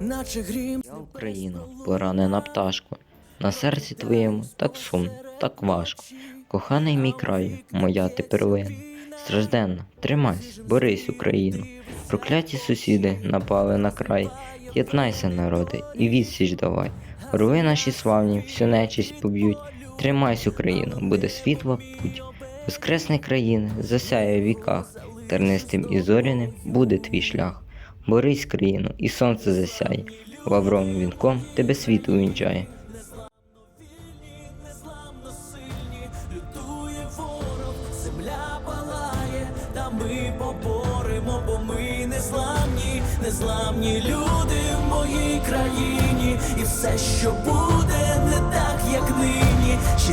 наче грім. Я Україна, поранена пташко, на серці твоєму так сумно, так важко. Коханий мій краю, моя ти перлина, стражденна, тримайся, борись, Україно. Прокляті сусіди напали на край. Єднайся, народи, і відсіч давай. Орли наші славні, всю нечисть поб'ють. Тримайся, Україно, буде світла путь. Воскресне країни, засяє в віках, тернистим і зоряним буде твій шлях. Борись, країно, і сонце засяє, лавровим вінком тебе світ увінчає. Ми поборемо, бо ми незламні, незламні люди в моїй країні, і все, що буде, не так, як нині, ще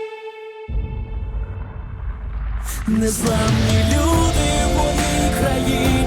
Незламні люди в моїй країні